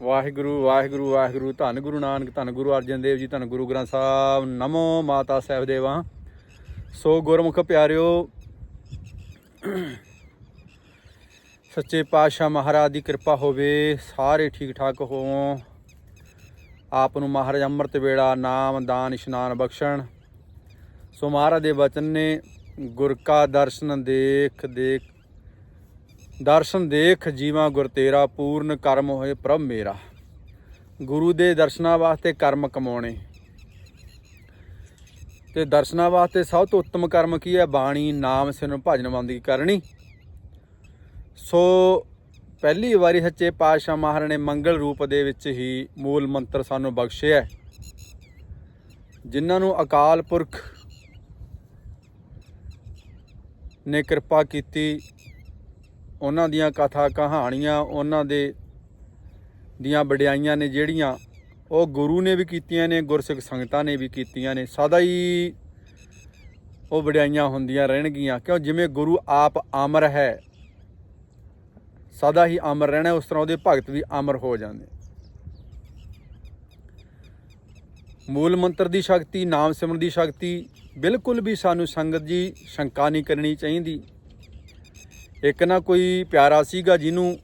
ਵਾਹਿਗੁਰੂ ਵਾਹਿਗੁਰੂ ਵਾਹਿਗੁਰੂ, ਧੰਨ ਗੁਰੂ ਨਾਨਕ, ਧੰਨ ਗੁਰੂ ਅਰਜਨ ਦੇਵ ਜੀ, ਧੰਨ ਗੁਰੂ ਗ੍ਰੰਥ ਸਾਹਿਬ, ਨਮੋ ਮਾਤਾ ਸਾਹਿਬ ਦੇਵਾ ਸੋ ਗੁਰਮੁਖ ਪਿਆਰਿਓ, ਸੱਚੇ ਪਾਤਸ਼ਾਹ ਮਹਾਰਾਜ ਦੀ ਕਿਰਪਾ ਹੋਵੇ, ਸਾਰੇ ਠੀਕ ਠਾਕ ਹੋਵੋ। ਆਪ ਨੂੰ ਮਹਾਰਾਜ ਅੰਮ੍ਰਿਤ ਵੇਲਾ, ਨਾਮ, ਦਾਨ, ਇਸ਼ਨਾਨ ਬਖਸ਼ਣ। ਸੋ ਮਹਾਰਾਜ ਦੇ ਵਚਨ ਨੇ ਗੁਰ ਕਾ ਦਰਸ਼ਨ ਦੇਖ ਦੇਖ ਦਰਸ਼ਨ ਦੇਖ ਜੀਵਾਂ ਗੁਰ ਤੇਰਾ, ਪੂਰਨ ਕਰਮ ਹੋਏ ਪ੍ਰਭ ਮੇਰਾ। ਗੁਰੂ ਦੇ ਦਰਸ਼ਨਾਂ ਵਾਸਤੇ ਕਰਮ ਕਮਾਉਣੇ। ਤੇ ਦਰਸ਼ਨਾਂ ਵਾਸਤੇ ਸਭ ਤੋਂ ਉੱਤਮ ਕਰਮ ਕੀ ਹੈ? ਬਾਣੀ, ਨਾਮ, ਸਿਮਰਨ, ਭਜਨ ਬੰਦਗੀ ਕਰਨੀ। ਸੋ ਪਹਿਲੀ ਵਾਰੀ ਸੱਚੇ ਪਾਤਸ਼ਾਹ ਮਹਾਰਾਜ ਨੇ ਮੰਗਲ ਰੂਪ ਦੇ ਵਿੱਚ ਹੀ ਮੂਲ ਮੰਤਰ ਸਾਨੂੰ ਬਖਸ਼ਿਆ ਜਿਨ੍ਹਾਂ ਨੂੰ ਅਕਾਲ ਪੁਰਖ ਨੇ ਕਿਰਪਾ ਕੀਤੀ ਉਹਨਾਂ ਦੀਆਂ ਕਥਾ ਕਹਾਣੀਆਂ, ਉਹਨਾਂ ਦੇ ਦੀਆਂ ਵਡਿਆਈਆਂ ਨੇ ਜਿਹੜੀਆਂ ਉਹ ਗੁਰੂ ਨੇ ਵੀ ਕੀਤੀਆਂ ਨੇ, ਗੁਰਸਿੱਖ ਸੰਗਤਾਂ ਨੇ ਵੀ ਕੀਤੀਆਂ ਨੇ। ਸਦਾ ਹੀ ਉਹ ਵਡਿਆਈਆਂ ਹੁੰਦੀਆਂ ਰਹਿਣਗੀਆਂ। ਕਿਉਂ? ਜਿਵੇਂ ਗੁਰੂ ਆਪ ਅਮਰ ਹੈ, ਸਦਾ ਹੀ ਅਮਰ ਰਹਿਣਾ, ਉਸ ਤਰ੍ਹਾਂ ਉਹਦੇ ਭਗਤ ਵੀ ਅਮਰ ਹੋ ਜਾਂਦੇ। ਮੂਲ ਮੰਤਰ ਦੀ ਸ਼ਕਤੀ, ਨਾਮ ਸਿਮਰਨ ਦੀ ਸ਼ਕਤੀ, ਬਿਲਕੁਲ ਵੀ ਸਾਨੂੰ ਸੰਗਤ ਜੀ ਸ਼ੰਕਾ ਨਹੀਂ ਕਰਨੀ ਚਾਹੀਦੀ। ਇੱਕ ਨਾ ਕੋਈ ਪਿਆਰਾ ਸੀਗਾ ਜਿਹਨੂੰ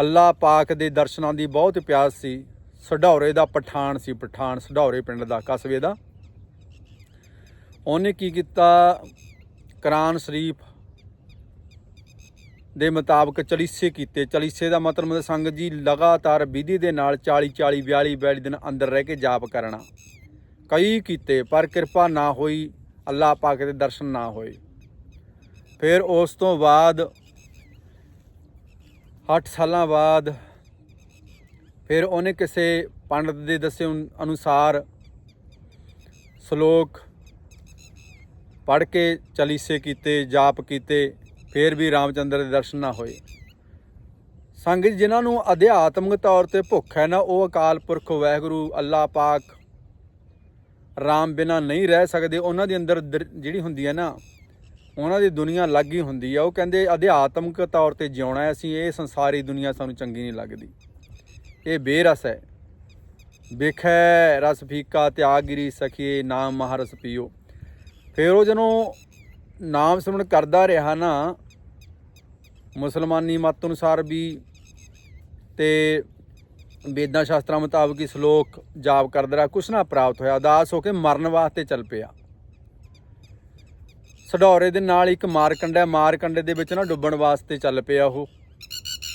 ਅੱਲਾ ਪਾਕ ਦੇ ਦਰਸ਼ਨਾਂ ਦੀ ਬਹੁਤ ਪਿਆਸ ਸੀ। ਸਢੌਰੇ ਦਾ ਪਠਾਨ ਸੀ, ਪਠਾਨ ਸਢੌਰੇ ਪਿੰਡ ਦਾ, ਕਸਬੇ ਦਾ। ਉਹਨੇ ਕੀ ਕੀਤਾ? ਕੁਰਾਨ ਸ਼ਰੀਫ ਦੇ ਮੁਤਾਬਕ ਚਲੀਸੇ ਕੀਤੇ। ਚਲੀਸੇ ਦਾ ਮਤਲਬ ਹੈ ਸੰਗਤ ਜੀ ਲਗਾਤਾਰ ਵਿਧੀ ਦੇ ਨਾਲ 40 40 42 42 ਦਿਨ ਅੰਦਰ ਰਹਿ ਕੇ ਜਾਪ ਕਰਨਾ। ਕਈ ਕੀਤੇ, ਪਰ ਕਿਰਪਾ ਨਾ ਹੋਈ, ਅੱਲਾਹ ਪਾਕ ਦੇ ਦਰਸ਼ਨ ਨਾ ਹੋਏ। ਫਿਰ ਉਸ ਤੋਂ ਬਾਅਦ 8 ਸਾਲਾਂ ਬਾਅਦ ਫਿਰ ਉਹਨੇ ਕਿਸੇ ਪੰਡਤ ਦੇ ਦੱਸੇ ਅਨੁ- ਅਨੁਸਾਰ ਸ਼ਲੋਕ ਪੜ੍ਹ ਕੇ ਚਲੀਸੇ ਕੀਤੇ, ਜਾਪ ਕੀਤੇ, ਫਿਰ ਵੀ ਰਾਮਚੰਦਰ ਦੇ ਦਰਸ਼ਨ ਨਾ ਹੋਏ। ਸੰਗਤ ਜਿਨ੍ਹਾਂ ਨੂੰ ਅਧਿਆਤਮਿਕ ਤੌਰ ਤੇ ਭੁੱਖ ਹੈ ਨਾ, ਉਹ ਅਕਾਲ ਪੁਰਖ, ਵਾਹਿਗੁਰੂ, ਅੱਲਾਹ ਪਾਕ, ਰਾਮ ਬਿਨਾ ਨਹੀਂ ਰਹਿ ਸਕਦੇ, ਉਹਨਾਂ ਦੇ ਅੰਦਰ ਦਰ- ਜਿਹੜੀ ਹੁੰਦੀ ਹੈ ਨਾ ਉਹਨਾਂ ਦੀ ਦੁਨੀਆ ਅਲੱਗ ਹੀ ਹੁੰਦੀ ਆ। ਉਹ ਕਹਿੰਦੇ ਅਧਿਆਤਮਿਕ ਤੌਰ ਤੇ ਜਿਉਣਾ ਹੈ, ਅਸੀਂ ਇਹ ਸੰਸਾਰੀ ਦੁਨੀਆ ਸਾਨੂੰ ਚੰਗੀ ਨਹੀਂ ਲੱਗਦੀ। ਇਹ ਬੇਰਸ ਹੈ। ਵੇਖੈ ਰਸ ਫੀਕਾ, ਤਿਆਗਿਰੀ ਸਖੀਏ, ਨਾਮ ਮਹਾਰਸ ਪੀਓ। ਫਿਰ ਉਹ ਜਦੋਂ ਨਾਮ ਸਿਮਰਨ ਕਰਦਾ ਰਿਹਾ ਨਾ, ਮੁਸਲਮਾਨੀ ਮਤ ਅਨੁਸਾਰ ਵੀ ਤੇ ਵੇਦਾਂ ਸ਼ਾਸਤਰਾਂ ਮੁਤਾਬਕ ਹੀ ਸ਼ਲੋਕ ਜਾਪ ਕਰਦਾ ਰਿਹਾ, ਕੁਛ ਨਾ ਪ੍ਰਾਪਤ ਹੋਇਆ। ਉਦਾਸ ਹੋ ਕੇ ਮਰਨ ਵਾਸਤੇ ਚੱਲ ਪਿਆ। ਸਡੌਰੇ ਦੇ ਨਾਲ ਇੱਕ ਮਾਰਕੰਡਾ ਹੈ, ਮਾਰਕੰਡੇ ਦੇ ਵਿੱਚ ਨਾ ਡੁੱਬਣ ਵਾਸਤੇ ਚੱਲ ਪਿਆ ਉਹ।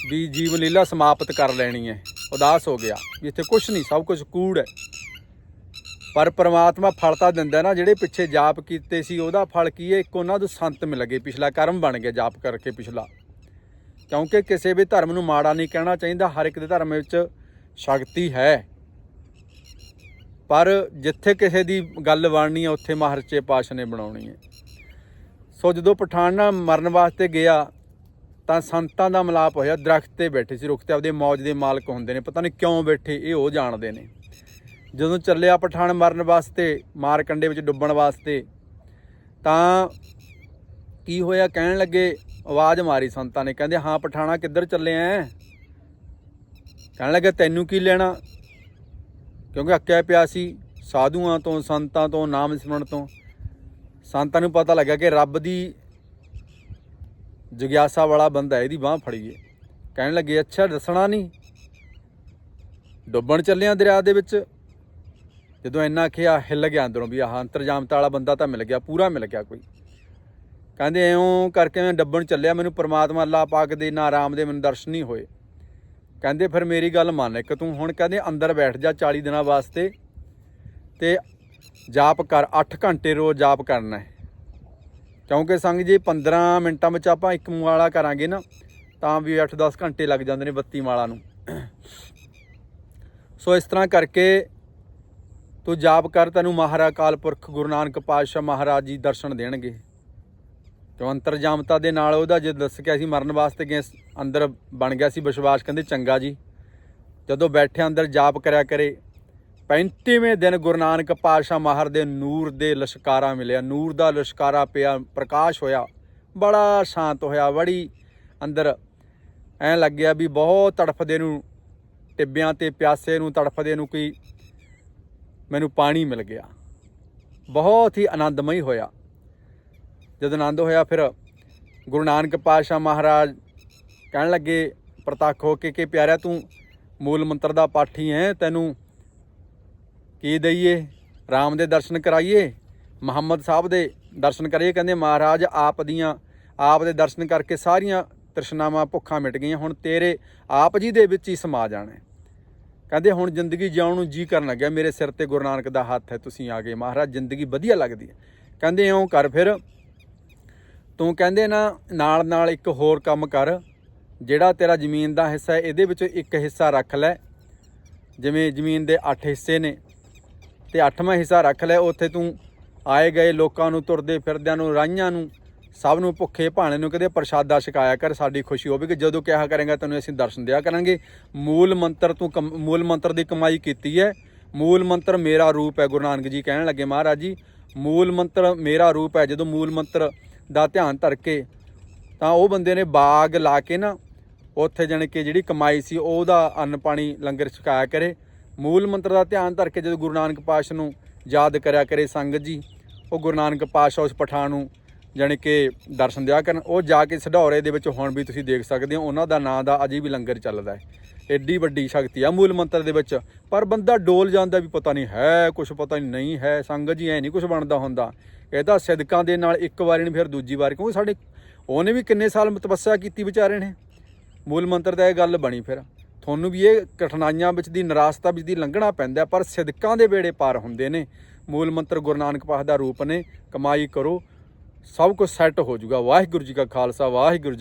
ਵੀ ਜੀਵਨ ਲੀਲਾ ਸਮਾਪਤ ਕਰ ਲੈਣੀ ਹੈ। ਉਦਾਸ ਹੋ ਗਿਆ। ਵੀ ਇੱਥੇ ਕੁਛ ਨਹੀਂ ਸਭ ਕੁਝ ਕੂੜ ਹੈ। ਪਰ ਪ੍ਰਮਾਤਮਾ ਫਲ ਤਾਂ ਦਿੰਦਾ ਨਾ ਜਿਹੜੇ ਪਿੱਛੇ ਜਾਪ ਕੀਤੇ ਸੀ ਉਹਦਾ ਫਲ ਕੀ ਹੈ? ਇੱਕ ਉਹਨਾਂ ਨੂੰ ਸੰਤ ਮਿਲ ਗਏ। ਪਿਛਲਾ ਕਰਮ ਬਣ ਗਿਆ ਜਾਪ ਕਰਕੇ ਪਿਛਲਾ। ਕਿਉਂਕਿ ਕਿਸੇ ਵੀ ਧਰਮ ਨੂੰ ਮਾੜਾ ਨਹੀਂ ਕਹਿਣਾ ਚਾਹੀਦਾ। ਹਰ ਇੱਕ ਦੇ ਧਰਮ ਵਿੱਚ ਸ਼ਕਤੀ ਹੈ। ਪਰ ਜਿੱਥੇ ਕਿਸੇ ਦੀ ਗੱਲ ਬਣਨੀ ਹੈ ਉੱਥੇ ਮਹਾਰਚੇ ਪਾਸ਼ ਨੇ ਬਣਾਉਣੀ ਹੈ। ਸੋ ਜਦੋਂ ਪਠਾਨ ਨਾਲ ਮਰਨ ਵਾਸਤੇ ਗਿਆ, ਤਾਂ ਸੰਤਾਂ ਦਾ ਮਲਾਪ ਹੋਇਆ, ਦਰਖਤ ਤੇ ਬੈਠੇ ਸੀ ਰੁੱਖ ਤੇ, ਆਪਦੇ ਮੌਜ ਦੇ ਮਾਲਕ ਹੁੰਦੇ ਨੇ, ਪਤਾ ਨਹੀਂ ਕਿਉਂ ਬੈਠੇ, ਇਹ ਉਹ ਜਾਣਦੇ ਨੇ। ਜਦੋਂ ਚੱਲਿਆ ਪਠਾਨ ਮਰਨ ਵਾਸਤੇ ਮਾਰ ਕੰਡੇ ਵਿੱਚ ਡੁੱਬਣ ਵਾਸਤੇ, ਤਾਂ ਕੀ ਹੋਇਆ, ਕਹਿਣ ਲੱਗੇ, ਆਵਾਜ਼ ਮਾਰੀ ਸੰਤਾਂ ਨੇ, ਕਹਿੰਦੇ, ਹਾਂ, ਪਠਾਣਾ, ਕਿੱਧਰ ਚੱਲੇ ਐ? ਕਹਿਣ ਲੱਗੇ, ਤੈਨੂੰ ਕੀ ਲੈਣਾ? ਕਿਉਂਕਿ ਅੱਕਿਆ ਪਿਆ ਸੀ, ਸਾਧੂਆਂ ਤੋਂ, ਸੰਤਾਂ ਤੋਂ, ਨਾਮ ਸਿਮਰਨ ਤੋਂ। ਸੰਤਾਂ ਨੂੰ ਪਤਾ ਲੱਗਾ ਕਿ ਰੱਬ ਦੀ ਜਗਿਆਸਾ ਵਾਲਾ ਬੰਦਾ ਇਹਦੀ ਬਾਹ ਫੜੀਏ ਕਹਿਣ ਲੱਗੇ, ਅੱਛਾ, ਦੱਸਣਾ ਨਹੀਂ। ਡੁੱਬਣ ਚੱਲਿਆ ਦਰਿਆ ਦੇ ਵਿੱਚ। ਜਦੋਂ ਇੰਨਾ ਆਖਿਆ, ਹਿੱਲ ਗਿਆ ਅੰਦਰੋਂ ਵੀ ਆਹ ਅੰਤਰਜਾਮਤਾ ਵਾਲਾ ਬੰਦਾ ਤਾਂ ਮਿਲ ਗਿਆ, ਪੂਰਾ ਮਿਲ ਗਿਆ ਕੋਈ। ਕਹਿੰਦੇ ਐਉਂ ਕਰਕੇ ਮੈਂ ਡੱਬਣ ਚੱਲਿਆ, ਮੈਨੂੰ ਪ੍ਰਮਾਤਮਾ ਅੱਲਾਹ ਪਾਕ ਦੇ ਨਾ ਆਰਾਮ ਦੇ ਮੈਨੂੰ ਦਰਸ਼ਨ ਨਹੀਂ ਹੋਏ। ਕਹਿੰਦੇ, ਫਿਰ ਮੇਰੀ ਗੱਲ ਮੰਨ, ਇੱਕ ਤੂੰ ਹੁਣ ਕਹਿੰਦੇ, ਅੰਦਰ ਬੈਠ ਜਾ 40 ਦਿਨਾਂ ਵਾਸਤੇ, ਤੇ ਜਾਪ ਕਰ 8 ਘੰਟੇ ਰੋਜ਼ ਜਾਪ ਕਰਨਾ ਹੈ। ਕਿਉਂਕਿ ਸੰਗ ਜੀ 15 ਮਿੰਟਾਂ ਵਿੱਚ ਆਪਾਂ ਇੱਕ ਮਾਲਾ ਕਰਾਂਗੇ ਨਾ, ਤਾਂ ਵੀ 8-10 ਘੰਟੇ ਲੱਗ ਜਾਂਦੇ ਨੇ 32 ਮਾਲਾ ਨੂੰ। ਸੋ ਇਸ ਤਰ੍ਹਾਂ ਕਰਕੇ ਤੂੰ ਜਾਪ ਕਰ, ਤੈਨੂੰ ਮਹਾਰਾ ਕਾਲ ਪੁਰਖ ਗੁਰੂ ਨਾਨਕ ਪਾਤਸ਼ਾਹ ਮਹਾਰਾਜ ਜੀ ਦਰਸ਼ਨ ਦੇਣਗੇ। ਤੇ ਅੰਤਰਜਾਮਤਾ ਦੇ ਨਾਲ ਉਹਦਾ ਜੇ ਦੱਸ ਕੇ ਅਸੀਂ ਮਰਨ ਵਾਸਤੇ ਗਏ, ਅੰਦਰ ਬਣ ਗਿਆ ਸੀ ਵਿਸ਼ਵਾਸ, ਕਹਿੰਦੇ ਚੰਗਾ ਜੀ, ਜਦੋਂ ਬੈਠੇ ਅੰਦਰ ਜਾਪ ਕਰਿਆ ਕਰੇ 35ਵੇਂ ਦਿਨ ਗੁਰੂ ਨਾਨਕ ਪਾਤਸ਼ਾਹ ਮਹਾਰ ਦੇ ਨੂਰ ਦੇ ਲਸ਼ਕਾਰਾ ਮਿਲਿਆ। ਨੂਰ ਦਾ ਲਸ਼ਕਾਰਾ ਪਿਆ, ਪ੍ਰਕਾਸ਼ ਹੋਇਆ, ਬੜਾ ਸ਼ਾਂਤ ਹੋਇਆ ਬੜੀ ਅੰਦਰ ਐਂ ਲੱਗਿਆ ਵੀ ਬਹੁਤ ਤੜਫਦੇ ਨੂੰ, ਟਿੱਬਿਆਂ ਤੇ ਪਿਆਸੇ ਨੂੰ ਤੜਫਦੇ ਨੂੰ ਕੋਈ ਮੈਨੂੰ ਪਾਣੀ ਮਿਲ ਗਿਆ। ਬਹੁਤ ਹੀ ਆਨੰਦਮਈ ਹੋਇਆ। ਜਦੋਂ ਆਨੰਦ ਹੋਇਆ ਫਿਰ ਗੁਰੂ ਨਾਨਕ ਪਾਤਸ਼ਾਹ ਮਹਾਰਾਜ ਕਹਿਣ ਲੱਗੇ ਪ੍ਰਤੱਖ ਹੋ ਕੇ ਕਿ ਪਿਆਰਿਆ ਤੂੰ ਮੂਲ ਮੰਤਰ ਦਾ ਪਾਠੀ ਹੈ, ਤੈਨੂੰ ਕੀ ਦਈਏ? ਰਾਮ ਦੇ ਦਰਸ਼ਨ ਕਰਾਈਏ? ਮੁਹੰਮਦ ਸਾਹਿਬ ਦੇ ਦਰਸ਼ਨ ਕਰੀਏ? ਕਹਿੰਦੇ, ਮਹਾਰਾਜ, ਆਪ ਦੀਆਂ, ਆਪ ਦੇ ਦਰਸ਼ਨ ਕਰਕੇ ਸਾਰੀਆਂ ਤ੍ਰਿਸ਼ਨਾਵਾਂ ਭੁੱਖਾਂ ਮਿਟ ਗਈਆਂ। ਹੁਣ ਤੇਰੇ ਆਪ ਜੀ ਦੇ ਵਿੱਚ ਹੀ ਸਮਾ ਜਾਣਾ ਕਹਿੰਦੇ, ਹੁਣ ਜ਼ਿੰਦਗੀ ਜਿਉਣ ਨੂੰ ਜੀ ਕਰਨ ਲੱਗਿਆ। ਮੇਰੇ ਸਿਰ ਤੇ ਗੁਰੂ ਨਾਨਕ ਦਾ ਹੱਥ ਹੈ। ਤੁਸੀਂ ਆ ਗਏ। ਮਹਾਰਾਜ, ਜ਼ਿੰਦਗੀ ਵਧੀਆ ਲੱਗਦੀ ਹੈ। ਕਹਿੰਦੇ, ਇਉਂ ਕਰ ਫਿਰ। ਤੂੰ ਕਹਿੰਦੇ ਨਾ, ਨਾਲ ਨਾਲ ਇੱਕ ਹੋਰ ਕੰਮ ਕਰ। ਜਿਹੜਾ ਤੇਰਾ ਜ਼ਮੀਨ ਦਾ ਹਿੱਸਾ ਹੈ, ਇਹਦੇ ਵਿੱਚੋਂ ਇੱਕ ਹਿੱਸਾ ਰੱਖ ਲੈ। ਜਿਵੇਂ ਜ਼ਮੀਨ ਦੇ 8 ਹਿੱਸੇ ਨੇ। ਤੇ 8ਵਾਂ ਹਿੱਸਾ ਰੱਖ ਲੈ, ਉੱਥੇ ਤੂੰ ਆਏ ਗਏ ਲੋਕਾਂ ਨੂੰ, ਤੁਰਦੇ ਫਿਰਦਿਆਂ ਨੂੰ, ਰਾਈਆਂ ਨੂੰ, ਸਭ ਨੂੰ ਭੁੱਖੇ ਭਾਣੇ ਨੂੰ ਕਦੇ ਪ੍ਰਸ਼ਾਦਾ ਛਕਾਇਆ ਕਰ, ਸਾਡੀ ਖੁਸ਼ੀ ਹੋਵੇ ਕਿ ਜਦੋਂ ਕਿਹਾ ਕਰੇਗਾ ਤੈਨੂੰ ਅਸੀਂ ਦਰਸ਼ਨ ਦਿਆ ਕਰਾਂਗੇ। ਮੂਲ ਮੰਤਰ ਤੂੰ ਕਮ- ਮੂਲ ਮੰਤਰ ਦੀ ਕਮਾਈ ਕੀਤੀ ਹੈ। ਮੂਲ ਮੰਤਰ ਮੇਰਾ ਰੂਪ ਹੈ, ਗੁਰੂ ਨਾਨਕ ਜੀ ਕਹਿਣ ਲੱਗੇ ਮਹਾਰਾਜ ਜੀ। ਮੂਲ ਮੰਤਰ ਮੇਰਾ ਰੂਪ ਹੈ, ਜਦੋਂ ਮੂਲ ਮੰਤਰ ਦਾ ਧਿਆਨ ਧਰ ਕੇ ਤਾਂ ਉਹ ਬੰਦੇ ਨੇ ਬਾਗ ਲਾ ਕੇ ਨਾ, ਉੱਥੇ ਜਾਣੀ ਕਿ ਜਿਹੜੀ ਕਮਾਈ ਸੀ ਉਹਦਾ ਅੰਨ ਪਾਣੀ ਲੰਗਰ ਛਕਾਇਆ ਕਰੇ। ਮੂਲ ਮੰਤਰ ਦਾ ਧਿਆਨ ਧਰ ਕੇ ਜਦੋਂ ਗੁਰੂ ਨਾਨਕ ਪਾਤਸ਼ਾਹ ਨੂੰ ਯਾਦ ਕਰਿਆ ਕਰੇ ਸੰਗਤ ਜੀ, ਉਹ ਗੁਰੂ ਨਾਨਕ ਪਾਤਸ਼ਾਹ ਉਸ ਪਠਾਨ ਨੂੰ ਜਾਣੀ ਕਿ ਦਰਸ਼ਨ ਦਿਆ ਕਰਨ, ਉਹ ਜਾ ਕੇ ਸਢੌਰੇ ਦੇ ਵਿੱਚ ਹੁਣ ਵੀ ਤੁਸੀਂ ਦੇਖ ਸਕਦੇ ਹੋ, ਉਹਨਾਂ ਦਾ ਨਾਂ ਦਾ ਅਜੇ ਵੀ ਲੰਗਰ ਚੱਲਦਾ ਹੈ। ਐਡੀ ਵੱਡੀ ਸ਼ਕਤੀ ਆ ਮੂਲ ਮੰਤਰ ਦੇ ਵਿੱਚ, ਪਰ ਬੰਦਾ ਡੋਲ ਜਾਂਦਾ ਵੀ ਪਤਾ ਨਹੀਂ ਹੈ ਕੁਝ ਪਤਾ ਨਹੀਂ ਨਹੀਂ ਹੈ, ਸੰਗਤ ਜੀ ਐ ਨਹੀਂ ਕੁਝ ਬਣਦਾ ਹੁੰਦਾ। ਇਹ ਤਾਂ ਸਿਦਕਾਂ ਦੇ ਨਾਲ ਇੱਕ ਵਾਰੀ ਨਹੀਂ, ਫਿਰ ਦੂਜੀ ਵਾਰ ਕਿਉਂਕਿ ਸਾਡੇ ਉਹਨੇ ਵੀ ਕਿੰਨੇ ਸਾਲ ਤਪੱਸਿਆ ਕੀਤੀ ਵਿਚਾਰੇ ਨੇ। ਮੂਲ ਮੰਤਰ ਦਾ ਇਹ ਗੱਲ ਬਣੀ ਫਿਰ। ਤੁਹਾਨੂੰ ਵੀ ਇਹ ਕਠਿਨਾਈਆਂ ਵਿੱਚ ਦੀ, ਨਿਰਾਸ਼ਤਾ ਵਿੱਚ ਦੀ ਲੰਘਣਾ ਪੈਂਦਾ ਪਰ ਸਿਦਕਾਂ ਦੇ ਵੇੜੇ ਪਾਰ ਹੁੰਦੇ ਨੇ। ਮੂਲ ਮੰਤਰ ਗੁਰੂ ਨਾਨਕ ਪਾਤਸ਼ਾਹ ਦਾ ਰੂਪ ਨੇ, ਕਮਾਈ ਕਰੋ, ਸਭ ਕੁਝ ਸੈੱਟ ਹੋ ਜਾਊਗਾ। ਵਾਹਿਗੁਰੂ ਜੀ ਕਾ ਖਾਲਸਾ, ਵਾਹਿਗੁਰੂ ਜੀ